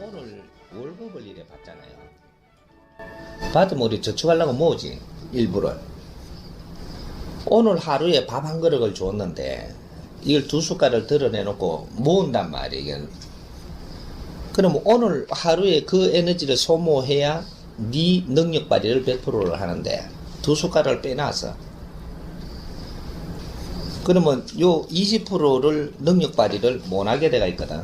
오늘 월급을 이래 받잖아요. 받으면 우리 저축하려고 모으지 일부를. 오늘 하루에 밥 한 그릇을 줬는데 이걸 두 숟갈을 드러내놓고 모은단 말이에요. 그럼 오늘 하루에 그 에너지를 소모해야 네 능력 발휘를 100%를 하는데 두 숟갈을 빼놔서 그러면 요 20%를 능력 발휘를 못하게 돼가 있거든.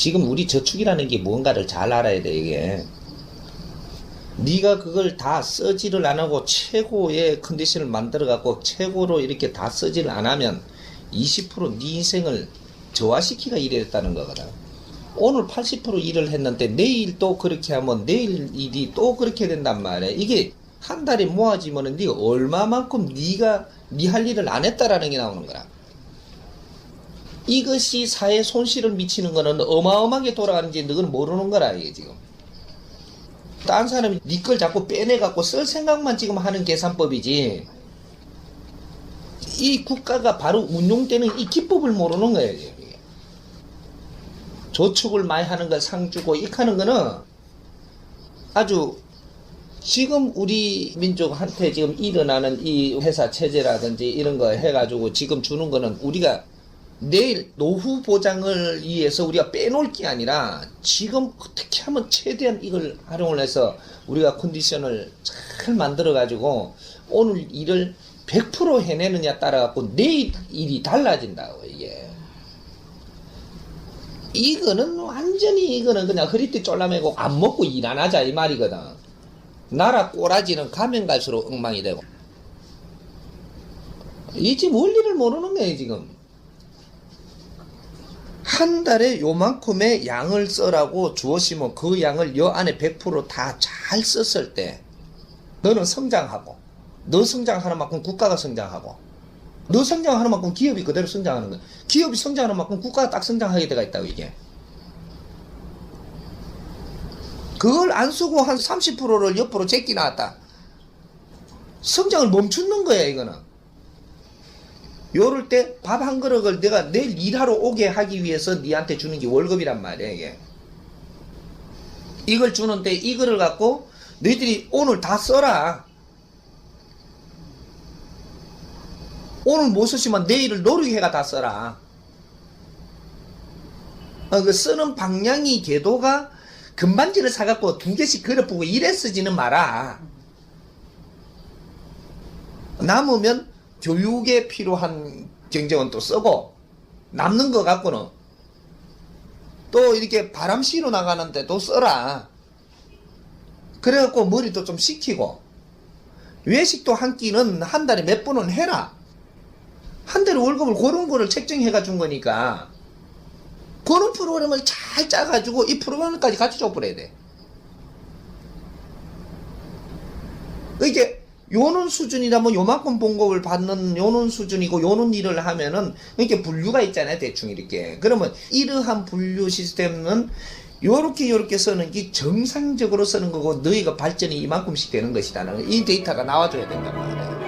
지금 우리 저축이라는 게 뭔가를 잘 알아야 돼 이게. 네가 그걸 다 쓰지를 안 하고 최고의 컨디션을 만들어 갖고 최고로 이렇게 다 쓰지를 안 하면 20%네 인생을 저하시키가 이랬다는 거거든. 오늘 80% 일을 했는데 내일 또 그렇게 하면 내일 일이 또 그렇게 된단 말이야. 이게 한 달에 모아지면은 네가 얼마만큼 네가 네 할 일을 안 했다라는 게 나오는 거라. 이것이 사회 손실을 미치는 거는 어마어마하게 돌아가는지 너는 모르는 거라 이게 지금. 딴 사람이 네걸 자꾸 빼내갖고 쓸 생각만 지금 하는 계산법이지. 이 국가가 바로 운용되는 이 기법을 모르는 거예요. 이게. 저축을 많이 하는 거 상주고 익하는 거는 아주 지금 우리 민족한테 지금 일어나는 이 회사 체제라든지 이런 거 해가지고 지금 주는 거는 우리가 내일 노후 보장을 위해서 우리가 빼놓을 게 아니라 지금 어떻게 하면 최대한 이걸 활용을 해서 우리가 컨디션을 잘 만들어 가지고 오늘 일을 100% 해내느냐 따라 갖고 내일 일이 달라진다고 이게. 이거는 완전히 이거는 그냥 허리띠 쫄라매고 안 먹고 일 안 하자 이 말이거든. 나라 꼬라지는 가면 갈수록 엉망이 되고. 이집 원리를 모르는 거예요 지금 한 달에 요만큼의 양을 써라고 주었으면 그 양을 여 안에 100%다 잘 썼을 때 너는 성장하고 너 성장하는 만큼 국가가 성장하고 너 성장하는 만큼 기업이 그대로 성장하는 거야. 기업이 성장하는 만큼 국가가 딱 성장하게 돼가 있다고 이게. 그걸 안 쓰고 한 30%를 옆으로 제끼 나왔다. 성장을 멈추는 거야 이거는 요럴 때 밥 한 그릇을 내가 내일 일하러 오게 하기 위해서 니한테 주는 게 월급이란 말이야 이게. 이걸 주는데 이거를 갖고 너희들이 오늘 다 써라. 오늘 못 쓰시면 내일을 노력해가 다 써라. 어, 그 쓰는 방향이 궤도가 금반지를 사갖고 두 개씩 그려보고 이래 쓰지는 마라. 남으면 교육에 필요한 경제원 또 쓰고 남는 거 갖고는 또 이렇게 바람 쐬러 나가는데 또 써라. 그래갖고 머리도 좀 식히고 외식도 한 끼는 한 달에 몇 번은 해라. 한 달에 월급을 그런 거를 책정해가 준 거니까 그런 프로그램을 잘 짜가지고 이 프로그램까지 같이 줘버려야 돼. 이게 요런 수준이라면 요만큼 봉급을 받는 요런 수준이고 요런 일을 하면은 이렇게 분류가 있잖아요 대충 이렇게. 그러면 이러한 분류 시스템은 요렇게 요렇게 쓰는 게 정상적으로 쓰는 거고 너희가 발전이 이만큼씩 되는 것이다는 이 데이터가 나와줘야 된단 말이에요